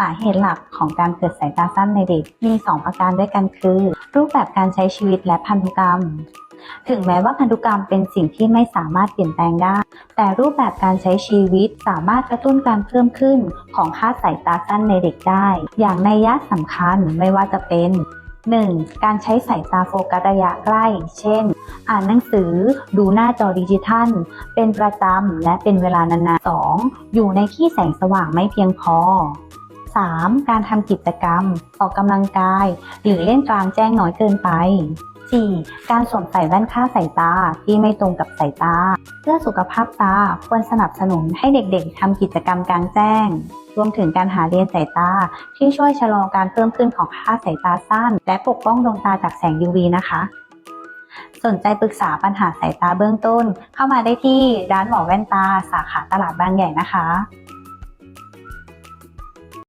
สาเหตุหลักของการเกิดสายตาสั้นในเด็กมี 2 ประการด้วยกันคือ รูปแบบการใช้ชีวิตและพันธุกรรม ถึงแม้ว่าพันธุกรรมเป็นสิ่งที่ไม่สามารถเปลี่ยนแปลงได้ แต่รูปแบบการใช้ชีวิตสามารถกระตุ้นการเพิ่มขึ้นของค่าสายตาสั้นในเด็กได้ อย่างในยยะสำคัญไม่ว่าจะเป็น 1. การใช้สายตาโฟกัสระยะใกล้ เช่น อ่านหนังสือ ดูหน้าจอดิจิทัล เป็นประจำและเป็นเวลานานๆ 2. อยู่ในที่แสงสว่างไม่เพียงพอ 3. การทำกิจกรรม ออกกำลังกาย หรือเล่นกลางแจ้งน้อยเกินไป 4. การสวมใส่แว่นค่าสายตาที่ไม่ตรงกับสายตา เพื่อสุขภาพตาควรสนับสนุนให้เด็กๆทำกิจกรรมกลางแจ้ง รวมถึงการหาเรียนสายตา ที่ช่วยชะลอการเพิ่มขึ้นของค่าสายตาสั้น และปกป้องดวงตาจากแสง UV นะคะ สนใจปรึกษาปัญหาสายตาเบื้องต้น เข้ามาได้ที่ร้านหมอแว่นตา สาขาตลาดบางใหญ่นะคะ